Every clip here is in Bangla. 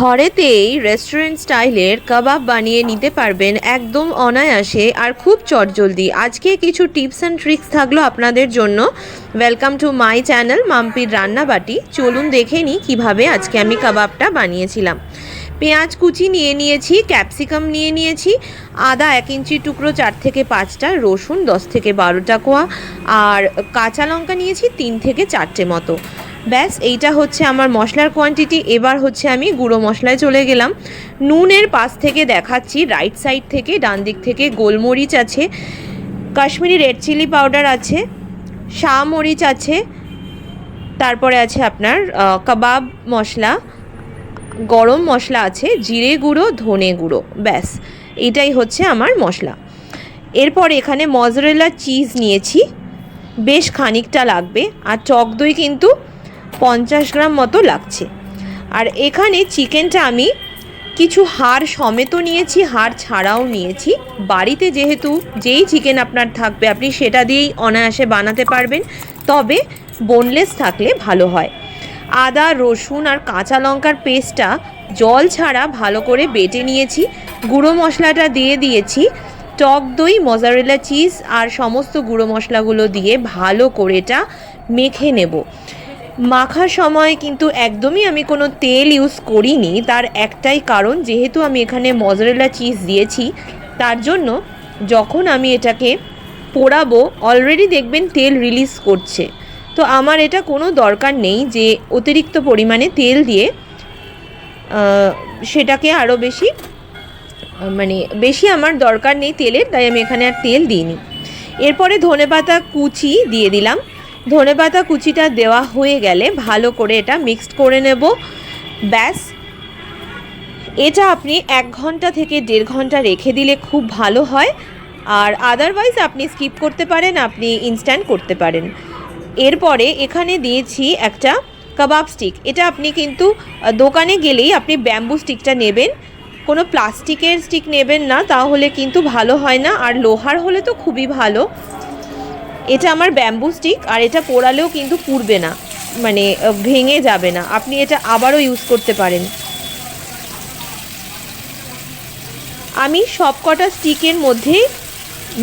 ঘরেতেই রেস্টুরেন্ট স্টাইলের কাবাব বানিয়ে নিতে পারবেন একদম অনায়াসে আর খুব চটজলদি। আজকে কিছু টিপস অ্যান্ড ট্রিক্স থাকল আপনাদের জন্য। ওয়েলকাম টু মাই চ্যানেল মাম্পির রান্নাবাটি। চলুন দেখে নিই কীভাবে আজকে আমি কাবাবটা বানিয়েছিলাম। পেঁয়াজ কুচি নিয়ে নিয়েছি ক্যাপসিকাম নিয়ে নিয়েছি, আদা এক ইঞ্চি টুকরো চার থেকে পাঁচটা, রসুন দশ থেকে বারোটা কোয়া, আর কাঁচা লঙ্কা নিয়েছি তিন থেকে চারটে মতো। ব্যাস, এইটা হচ্ছে আমার মশলার কোয়ান্টিটি এবার হচ্ছে আমি গুঁড়ো মশলায় চলে গেলাম। নুনের পাশ থেকে দেখাচ্ছি রাইট সাইড থেকে, ডান দিক থেকে গোলমরিচ আছে, কাশ্মীরি রেড চিলি পাউডার আছে শাহ মরিচ আছে, তারপরে আছে আপনার কাবাব মশলা, গরম মশলা আছে, জিরে গুঁড়ো, ধনে গুঁড়ো, ব্যাস এটাই হচ্ছে আমার মশলা। এরপর এখানে মজরেলা চিজ নিয়েছি, বেশ খানিকটা লাগবে, আর টক দই কিন্তু পঞ্চাশ গ্রাম মতো লাগছে। আর এখানে চিকেনটা আমি কিছু হাড় সমেত নিয়েছি, হাড় ছাড়াও নিয়েছি। বাড়িতে যেহেতু যেই চিকেন আপনার থাকবে, আপনি সেটা দিয়েই অনায়াসে বানাতে পারবেন। তবে বোনলেস থাকলে ভালো হয়। আদা, রসুন আর কাঁচা লঙ্কার পেস্টটা জল ছাড়া ভালো করে বেটে নিয়েছি। গুঁড়ো মশলাটা দিয়ে দিয়েছি। টক দই মজারেলা চিজ আর সমস্ত গুঁড়ো মশলাগুলো দিয়ে ভালো করে এটা মেখে নেব। মাখার সময় কিন্তু একদমই আমি কোনো তেল ইউজ করিনি। তার একটাই কারণ, যেহেতু আমি এখানে মজরেলা চিজ দিয়েছি, তার জন্য যখন আমি এটাকে পোড়াবো অলরেডি দেখবেন তেল রিলিজ করছে। তো আমার এটা কোনো দরকার নেই যে অতিরিক্ত পরিমাণে তেল দিয়ে সেটাকে আরও বেশি মানে বেশি আমার দরকার নেই তেলের, তাই আমি এখানে আর তেল দিইনি। এরপরে ধনেপাতা কুচি দিয়ে দিলাম। ধনেপাতা কুচিটা দেওয়া হয়ে গেলে ভালো করে এটা মিক্সড করে নেব। ব্যাস। এটা আপনি এক ঘণ্টা থেকে দেড় ঘণ্টা রেখে দিলে খুব ভালো হয়। আর আদারওয়াইজ আপনি স্কিপ করতে পারেন, আপনি ইনস্ট্যান্ট করতে পারেন। এরপরে এখানে দিয়েছি একটা কাবাব স্টিক এটা আপনি কিন্তু দোকানে গেলেই আপনি ব্যাম্বু স্টিকটা নেবেন। কোনো প্লাস্টিকের স্টিক নেবেন না, তাহলে কিন্তু ভালো হয় না। আর লোহার হলে তো খুবই ভালো। এটা আমার ব্যাম্বু স্টিক আর এটা পোড়ালেও কিন্তু পুড়বে না মানে ভেঙে যাবে না। আপনি এটা আবারও ইউজ করতে পারেন। আমি সব কটা স্টিকের মধ্যে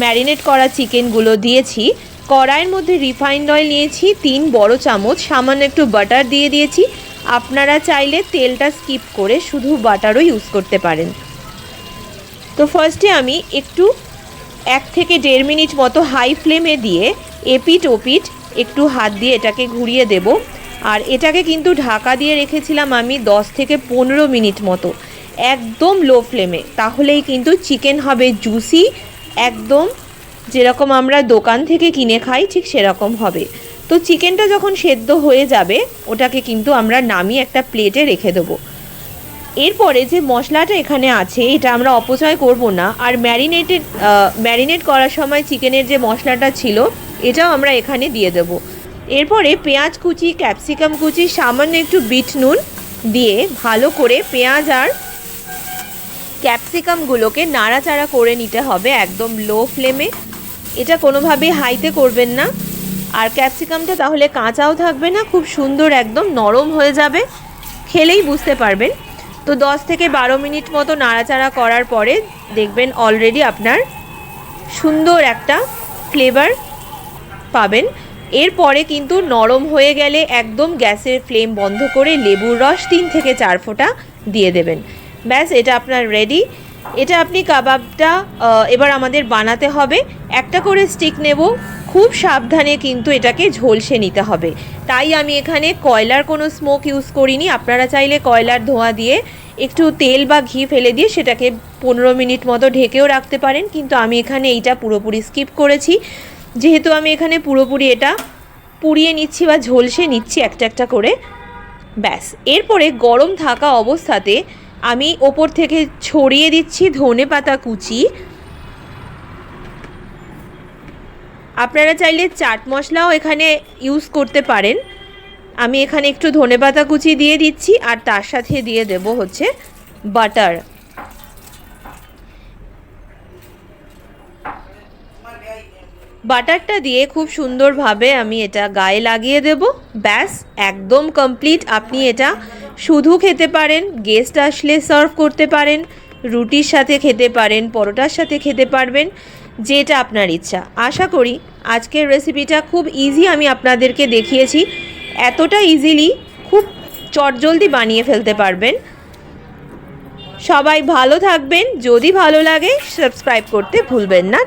ম্যারিনেট করা চিকেনগুলো দিয়েছি। কড়াইয়ের মধ্যে রিফাইন্ড অয়েল নিয়েছি, তিন বড় চামচ, সামান্য একটু বাটার দিয়ে দিয়েছি। আপনারা চাইলে তেলটা স্কিপ করে শুধু বাটারও ইউজ করতে পারেন। তো ফার্স্টে আমি একটু এক থেকে দেড় মিনিট মতো হাই ফ্লেমে দিয়ে এপিট ওপিট একটু হাত দিয়ে এটাকে ঘুরিয়ে দেব। আর এটাকে কিন্তু ঢাকা দিয়ে রেখেছিলাম আমি দশ থেকে পনেরো মিনিট মতো, একদম লো ফ্লেমে। তাহলেই কিন্তু চিকেন হবে জুসি, একদম যেরকম আমরা দোকান থেকে কিনে খাই ঠিক সেরকম হবে। তো চিকেনটা যখন সেদ্ধ হয়ে যাবে, ওটাকে কিন্তু আমরা নামিয়ে একটা প্লেটে রেখে দেবো। এরপরে যে মশলাটা এখানে আছে, এটা আমরা অপচয় করব না। আর ম্যারিনেটেড ম্যারিনেট করার সময় চিকেনের যে মশলাটা ছিল, এটাও আমরা এখানে দিয়ে দেবো। এরপরে পেঁয়াজ কুচি, ক্যাপসিকাম কুচি, সামান্য একটু বিট নুন দিয়ে ভালো করে পেঁয়াজ আর ক্যাপসিকামগুলোকে নাড়াচাড়া করে নিতে হবে একদম লো ফ্লেমে। এটা কোনোভাবেই হাইতে করবেন না। আর ক্যাপসিকামটা তাহলে কাঁচাও থাকবে না, খুব সুন্দর একদম নরম হয়ে যাবে। খেলেই বুঝতে পারবেন। তো দশ থেকে বারো মিনিট মতো নাড়াচাড়া করার পরে দেখবেন অলরেডি আপনার সুন্দর একটা ফ্লেভার পাবেন। এরপরে কিন্তু নরম হয়ে গেলে একদম গ্যাসের ফ্লেম বন্ধ করে লেবুর রস তিন থেকে চার ফোঁটা দিয়ে দেবেন। ব্যাস, এটা আপনার রেডি এটা আপনি কাবাবটা এবার আমাদের বানাতে হবে। একটা করে স্টিক নেব। খুব সাবধানে কিন্তু এটাকে ঝলসে নিতে হবে। তাই আমি এখানে কয়লার কোনো স্মোক ইউজ করিনি। আপনারা চাইলে কয়লার ধোঁয়া দিয়ে একটু তেল বা ঘি ফেলে দিয়ে সেটাকে পনেরো মিনিট মতো ঢেকেও রাখতে পারেন। কিন্তু আমি এখানে এইটা পুরোপুরি স্কিপ করেছি। যেহেতু আমি এখানে পুরোপুরি এটা পুড়িয়ে নিচ্ছি বা ঝলসে নিচ্ছি একটা একটা করে, ব্যাস। এরপরে গরম থাকা অবস্থাতে আমি ওপর থেকে ছড়িয়ে দিচ্ছি ধনে পাতা কুচি। আপনারা চাইলে চাট মশলাও এখানে ইউজ করতে পারেন। আমি এখানে একটু ধনেপাতা কুচি দিয়ে দিচ্ছি আর তার সাথে দিয়ে দেব হচ্ছে বাটার বাটারটা দিয়ে খুব সুন্দরভাবে আমি এটা গায়ে লাগিয়ে দেব। ব্যাস, একদম কমপ্লিট আপনি এটা শুধু খেতে পারেন গেস্ট আসলে সার্ভ করতে পারেন, রুটির সাথে খেতে পারেন, পরোটার সাথে খেতে পারবেন। যেটা আপনার ইচ্ছা। আশা করি আজকের রেসিপিটা খুব ইজি আমি আপনাদেরকে দেখিয়েছি। এতটা ইজিলি খুব চটজলদি বানিয়ে ফেলতে পারবেন। সবাই ভালো থাকবেন। যদি ভালো লাগে সাবস্ক্রাইব করতে ভুলবেন না।